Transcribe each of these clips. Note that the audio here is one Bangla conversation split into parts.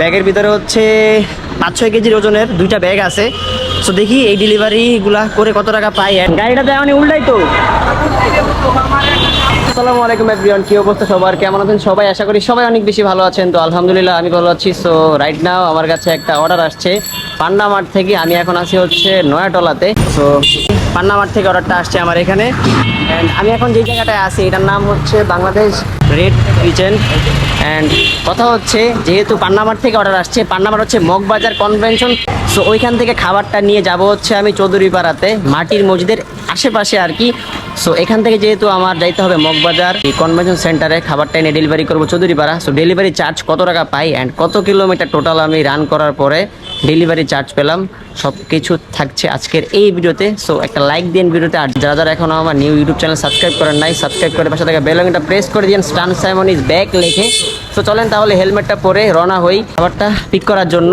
ব্যাগের ভিতরে হচ্ছে পাঁচ ছয় কেজির ওজনের দুইটা ব্যাগ আছে। তো দেখি এই ডেলিভারিগুলা করে কত টাকা পাই। গাড়িটা দেয় মানে উল্টাই তো। আসসালামু আলাইকুম এভরিওয়ান কি অবস্থা সবার? কেমন আছেন সবাই? আশা করি সবাই অনেক বেশি ভালো আছেন। তো আলহামদুলিল্লাহ, আমি ভালো আছি। সো রাইট নাও আমার কাছে একটা অর্ডার আসছে। পান্না মাঠ থেকে আমি এখন আছি হচ্ছে নয়াটলাতে। সো পান্না মাঠ থেকে অর্ডারটা আসছে আমার এখানে। অ্যান্ড আমি এখন যে জায়গাটায় আছি, এটার নাম হচ্ছে বাংলাদেশ রেড কিচেন অ্যান্ড কথা হচ্ছে, যেহেতু পান্নামার থেকে অর্ডার আসছে, পান্নামার হচ্ছে মগবাজার কনভেনশন সো ওইখান থেকে খাবারটা নিয়ে যাব হচ্ছে আমি চৌধুরীপাড়াতে, মাটির মসজিদের আশেপাশে আর কি। সো এখান থেকে যেহেতু আমার যাইতে হবে মগবাজার, এই কনভেনশন সেন্টারে খাবারটা এনে ডেলিভারি করব চৌধুরীপাড়া। সো ডেলিভারি চার্জ কত টাকা পাই অ্যান্ড কত কিলোমিটার টোটাল আমি রান করার পরে ডেলিভারি চার্জ পেলাম। সব কিছু থাকছে আজকের এই ভিডিওতে। সো একটা লাইক দিন ভিডিওতে। আর যারা যারা এখনও আমার নিউ ইউটিউব চ্যানেল সাবস্ক্রাইব করেন নাই সাবস্ক্রাইব করে পাশে থাকা বেল প্রেস করে দিন স্টান সাইমন ইজ ব্যাক লিখে। তো চলেন তাহলে হেলমেটটা পরে রওনা হই। খাবারটা পিক করার জন্য।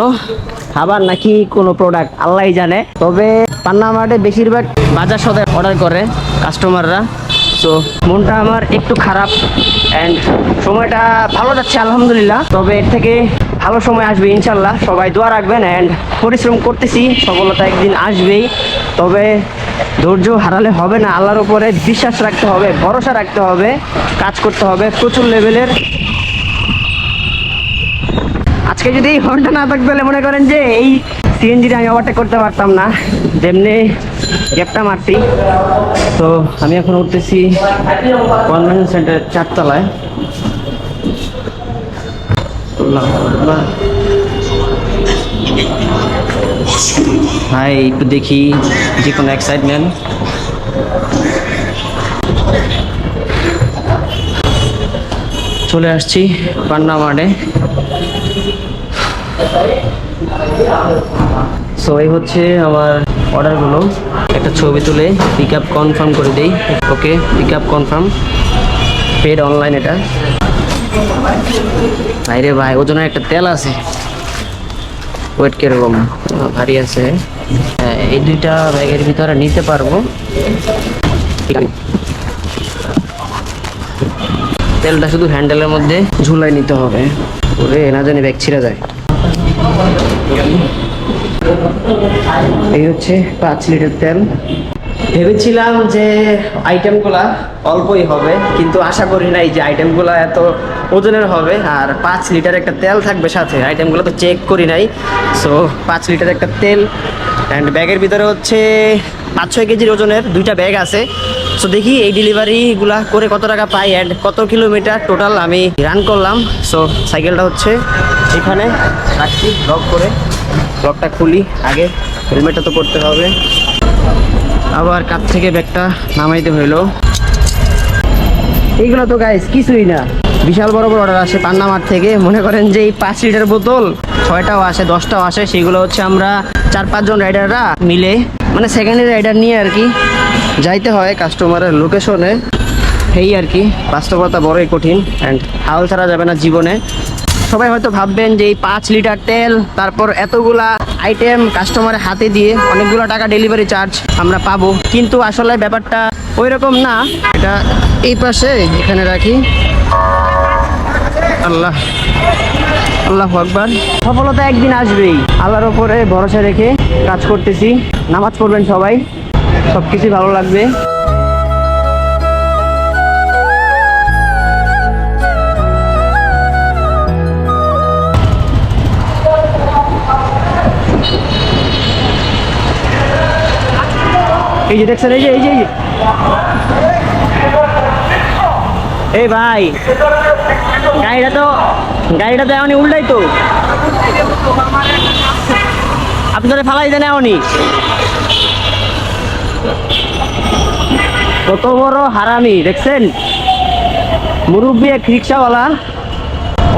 খাবার নাকি কোনো প্রোডাক্ট আল্লাহই জানে। তবে পান্না মার্টে বেশিরভাগ বাজার সদায় অর্ডার করে কাস্টমাররা সো মনটা আমার একটু খারাপ। অ্যান্ড সময়টা ভালো যাচ্ছে, আলহামদুলিল্লাহ। তবে এর থেকে ভালো সময় আসবে ইনশাল্লাহ সবাই দোয়া রাখবেন অ্যান্ড পরিশ্রম করতেছি। সফলতা একদিন আসবেই। তবে ধৈর্য হারালে হবে না। আল্লাহর উপরে বিশ্বাস রাখতে হবে, ভরসা রাখতে হবে। কাজ করতে হবে। প্রচুর লেভেলের আজকে যদি এই হর্নটা না থাকতো তাহলে মনে করেন যে এই সিএনজিটা আমি ওভারটেক করতে পারতাম না। যেমনি গ্যাপটা মারতি তো আমি এখন উঠতেছি কনভেনশন সেন্টার চারতলায়। ভাই, একটু দেখি যে কোনো এক্সাইটমেন্ট চলে আসছি পান্না মাঠে। সো এই হচ্ছে আমার অর্ডারগুলো একটা ছবি তুলে পিক আপ কনফার্ম করে দিই। Okay pick up confirm paid online এটা। ভাইরে ভাই ওজনের একটা তেল আছে। ওয়েট কীরকম? ভারী আছে। হ্যাঁ, এই দুইটা ব্যাগের ভিতরে নিতে পারব। তেলটা শুধু হ্যান্ডেলের মধ্যে ঝুলাই নিতে হবে। ওরে না জানি ব্যাগ ছিঁড়ে যায়। এই হচ্ছে পাঁচ লিটার তেল। ভেবেছিলাম যে আইটেমগুলা অল্পই হবে, কিন্তু আশা করি নাই যে আইটেমগুলা এত ওজনের হবে। আর পাঁচ লিটার একটা তেল থাকবে সাথে আইটেমগুলো তো চেক করি নাই। সো পাঁচ লিটার একটা তেল। অ্যান্ড ব্যাগের ভিতরে হচ্ছে পাঁচ ছয় কেজির ওজনের দুইটা ব্যাগ আছে। সো দেখি এই ডেলিভারিগুলা করে কত টাকা পাই অ্যান্ড কত কিলোমিটার টোটাল আমি রান করলাম। সো সাইকেলটা হচ্ছে এখানে। রাখছি লক করে। লকটা খুলি। আগে হেলমেটটা তো করতে হবে। আবার কাপ থেকে ব্যাগটা নামাইতে হইল। এইগুলো তো গাইস কিছুই না। বিশাল বড় বড় অর্ডার আসে পান্না মাঠ থেকে। মনে করেন যে এই পাঁচ লিটার বোতল, ছয়টাও আসে, দশটাও আসে। সেগুলো হচ্ছে আমরা চার পাঁচজন রাইডাররা মিলে মানে সেকেন্ড রাইডার নিয়ে আর কি। যাইতে হয় কাস্টমারের লোকেশনে এই আর কি, বাস্তবতা বড়ই কঠিন অ্যান্ড হাল ছাড়া যাবে না জীবনে। সবাই হয়তো ভাববেন যে এই পাঁচ লিটার তেল, তারপর এতগুলা আইটেম কাস্টমারের হাতে দিয়ে অনেকগুলো টাকা ডেলিভারি চার্জ আমরা পাবো। কিন্তু আসলে ব্যাপারটা ওই রকম না। এটা এই পাশে, এখানে রাখি। আল্লাহ আল্লাহ আকবার। সফলতা একদিন আসবেই। আল্লাহর ওপরে ভরসা রেখে কাজ করতেছি। নামাজ পড়বেন সবাই। সব কিছুই ভালো লাগবে। এই যে দেখছেন, এই যে এই যে, এই ভাই, গাড়িটা তো গাড়িটা তো এমনই উল্টাই তো আপনারা ফালাই দেন এমনই কত বড় হারামি, দেখছেন? মুরব্বী এক রিক্সাওয়ালা।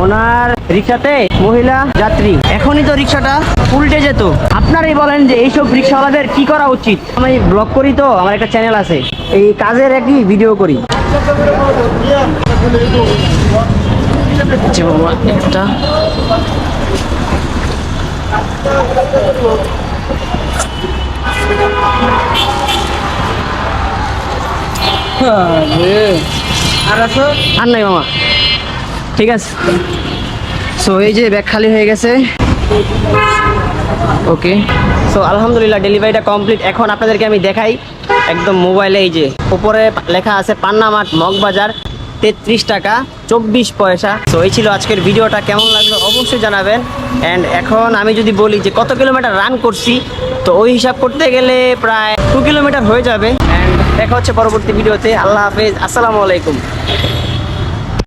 ওনার রিক্সাতে মহিলা যাত্রী। এখনই তো রিক্সাটা উল্টে যেত। আপনারাই বলেন যে এইসব রিক্সাওয়ালাদের কি করা উচিত? আমি ব্লগ করি তো, আমার একটা চ্যানেল আছে। এই কাজের একই ভিডিও করি। আর আছে আর নাই মামা। ঠিক আছে। সো এই যে ব্যাগ খালি হয়ে গেছে। ওকে সো আলহামদুলিল্লাহ ডেলিভারিটা কমপ্লিট এখন আপনাদেরকে আমি দেখাই একদম মোবাইলে এই যে। উপরে লেখা আছে পান্না মাঠ মগবাজার, তেত্রিশ টাকা, চব্বিশ পয়সা। তো এই ছিল আজকের ভিডিওটা। কেমন লাগল অবশ্যই জানাবেন। অ্যান্ড এখন আমি যদি বলি যে কত কিলোমিটার রান করছি, তো ওই হিসাব করতে গেলে প্রায় টু কিলোমিটার হয়ে যাবে। দেখা হচ্ছে পরবর্তী ভিডিওতে। আল্লাহ হাফেজ। আসসালামু আলাইকুম।